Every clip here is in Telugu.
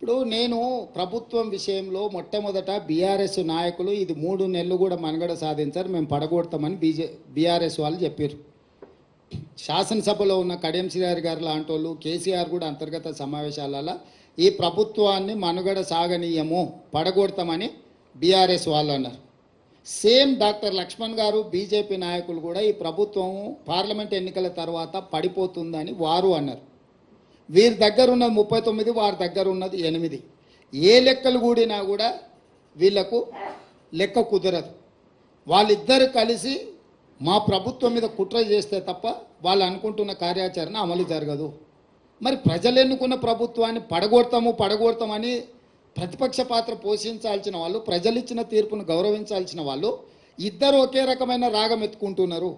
ఇప్పుడు నేను ప్రభుత్వం విషయంలో మొట్టమొదట బీఆర్ఎస్ నాయకులు ఇది మూడు నెలలు కూడా మనుగడ సాధించారు. మేము పడగొడతామని బీజే బీఆర్ఎస్ వాళ్ళు చెప్పారు. శాసనసభలో ఉన్న కడియం శ్రీహరి గారు లాంటి వాళ్ళు కేసీఆర్ కూడా అంతర్గత సమావేశాలలో ఈ ప్రభుత్వాన్ని మనుగడ సాగనీయము పడగొడతామని బీఆర్ఎస్ వాళ్ళు అన్నారు. సేమ్ డాక్టర్ లక్ష్మణ్ గారు బీజేపీ నాయకులు కూడా ఈ ప్రభుత్వం పార్లమెంట్ ఎన్నికల తర్వాత పడిపోతుందని వారు అన్నారు. వీరి దగ్గర ఉన్నది ముప్పై తొమ్మిది వారి దగ్గర ఉన్నది ఎనిమిది. ఏ లెక్కలు కూడినా కూడా వీళ్ళకు లెక్క కుదరదు. వాళ్ళిద్దరు కలిసి మా ప్రభుత్వం మీద కుట్ర చేస్తే తప్ప వాళ్ళు అనుకుంటున్న కార్యాచరణ అమలు జరగదు. మరి ప్రజలు ఎన్నుకున్న ప్రభుత్వాన్ని పడగొడతాము పడగొడతామని ప్రతిపక్ష పాత్ర పోషించాల్సిన వాళ్ళు ప్రజలు ఇచ్చిన తీర్పును గౌరవించాల్సిన వాళ్ళు ఇద్దరు ఒకే రకమైన రాగం ఎత్తుకుంటున్నారు.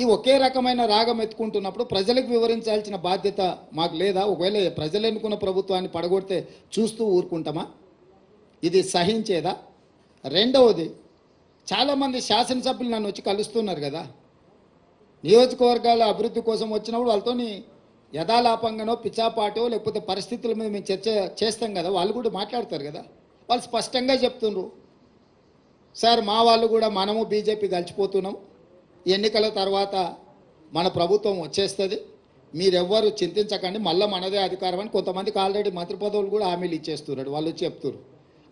ఈ ఒకే రకమైన రాగం ఎత్తుకుంటున్నప్పుడు ప్రజలకు వివరించాల్సిన బాధ్యత మాకు లేదా? ఒకవేళ ప్రజలు ఎన్నుకున్న ప్రభుత్వాన్ని పడగొడితే చూస్తూ ఊరుకుంటామా? ఇది సహించేదా? రెండవది చాలామంది శాసనసభ్యులు నన్ను వచ్చి కలుస్తున్నారు కదా. నియోజకవర్గాల అభివృద్ధి కోసం వచ్చినప్పుడు వాళ్ళతోని యథాలాపంగానో పిచ్చాపాటో లేకపోతే పరిస్థితుల మీద మేము చర్చ చేస్తాం కదా వాళ్ళు కూడా మాట్లాడతారు కదా. వాళ్ళు స్పష్టంగా చెప్తుండ్రు. సార్ మా వాళ్ళు కూడా మనము బీజేపీ కలిసిపోతున్నాం. ఎన్నికల తర్వాత మన ప్రభుత్వం వచ్చేస్తుంది. మీరెవ్వరు చింతించకండి మళ్ళీ మనదే అధికారం అని కొంతమందికి ఆల్రెడీ మంత్రి పదవులు కూడా హామీలు ఇచ్చేస్తున్నారు వాళ్ళు చెప్తున్నారు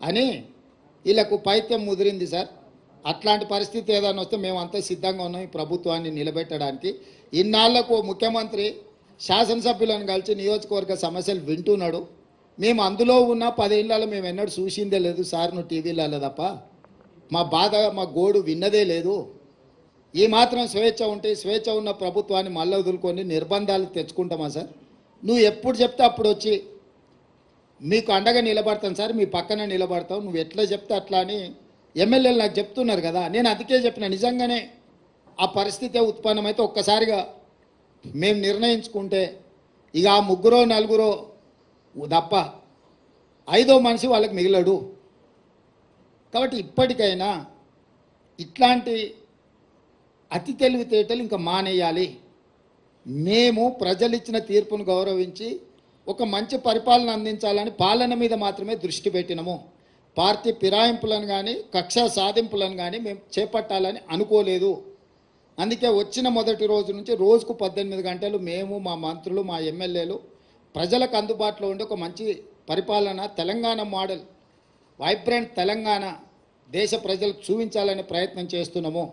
అని వీళ్ళకు పైత్యం ముదిరింది సార్. అట్లాంటి పరిస్థితి ఏదైనా వస్తే మేమంతా సిద్ధంగా ఉన్నాం ఈ ప్రభుత్వాన్ని నిలబెట్టడానికి. ఇన్నాళ్ళకు ముఖ్యమంత్రి శాసనసభ్యులను కలిసి నియోజకవర్గ సమస్యలు వింటున్నాడు. మేము అందులో ఉన్న పదేళ్ళలో మేము ఎన్నడూ చూసిందే లేదు సార్ నువ్వు టీవీలలో తప్ప. మా బాధ మా గోడు విన్నదే లేదు. ఈ మాత్రం స్వేచ్ఛ ఉంటే స్వేచ్ఛ ఉన్న ప్రభుత్వాన్ని మళ్ళీ వదులుకొని నిర్బంధాలు తెచ్చుకుంటామా సార్? నువ్వు ఎప్పుడు చెప్తే అప్పుడు వచ్చి మీకు అండగా నిలబడతాను సార్ మీ పక్కన నిలబడతావు నువ్వు ఎట్లా చెప్తే అట్లా అని ఎమ్మెల్యేలు నాకు చెప్తున్నారు కదా. నేను అందుకే చెప్పిన నిజంగానే ఆ పరిస్థితి ఉత్పన్నమైతే ఒక్కసారిగా మేము నిర్ణయించుకుంటే ఇక ఆ ముగ్గురో నలుగురో తప్ప ఐదో మనిషి వాళ్ళకి మిగిలడు. కాబట్టి ఇప్పటికైనా ఇట్లాంటి అతి తెలివితేటలు ఇంకా మానేయాలి. మేము ప్రజలు ఇచ్చిన తీర్పును గౌరవించి ఒక మంచి పరిపాలన అందించాలని పాలన మీద మాత్రమే దృష్టి పెట్టినము. పార్టీ ఫిరాయింపులను కానీ కక్ష సాధింపులను కానీ మేము చేపట్టాలని అనుకోలేదు. అందుకే వచ్చిన మొదటి రోజు నుంచి రోజుకు పద్దెనిమిది గంటలు మేము మా మంత్రులు మా ఎమ్మెల్యేలు ప్రజలకు అందుబాటులో ఉండే ఒక మంచి పరిపాలన తెలంగాణ మోడల్ వైబ్రెంట్ తెలంగాణ దేశ ప్రజలకు చూపించాలనే ప్రయత్నం చేస్తున్నాము.